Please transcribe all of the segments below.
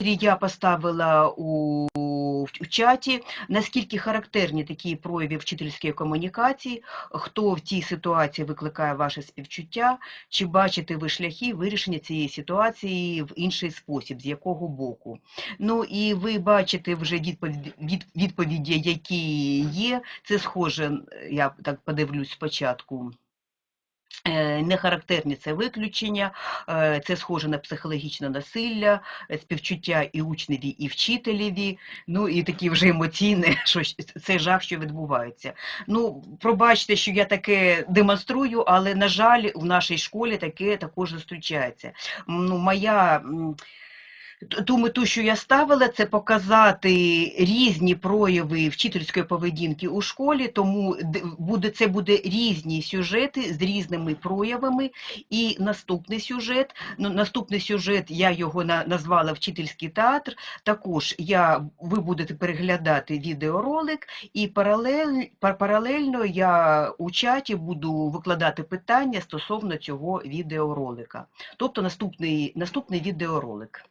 настрій я поставила у, в чаті, наскільки характерні такі прояви вчительської комунікації, хто в цій ситуації викликає ваше співчуття, чи бачите ви шляхи вирішення цієї ситуації в інший спосіб, з якого боку. Ну і ви бачите вже відповіді, від, відповіді, які є. Це схоже, я так подивлюсь спочатку. Е, Не характерні це виключення, е, це схоже на психологічне насилля, е, співчуття і учневі, і вчителеві, ну і такі вже емоційне, що це жах, що відбувається. Ну, пробачте, що я таке демонструю, але, на жаль, в нашій школі таке також зустрічається. Ну, моя ту мету, що я ставила, це показати різні прояви вчительської поведінки у школі, тому буде, це буде різні сюжети з різними проявами. І наступний сюжет, ну, наступний сюжет, я його на, назвала Вчительський театр. Також я, ви будете переглядати відеоролик, і паралель, паралельно я у чаті буду викладати питання стосовно цього відеоролика. Тобто наступний, наступний відеоролик.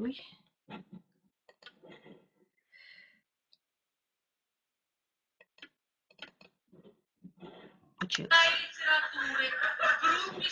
ой-ой-ой. Получилось. Литературы в группе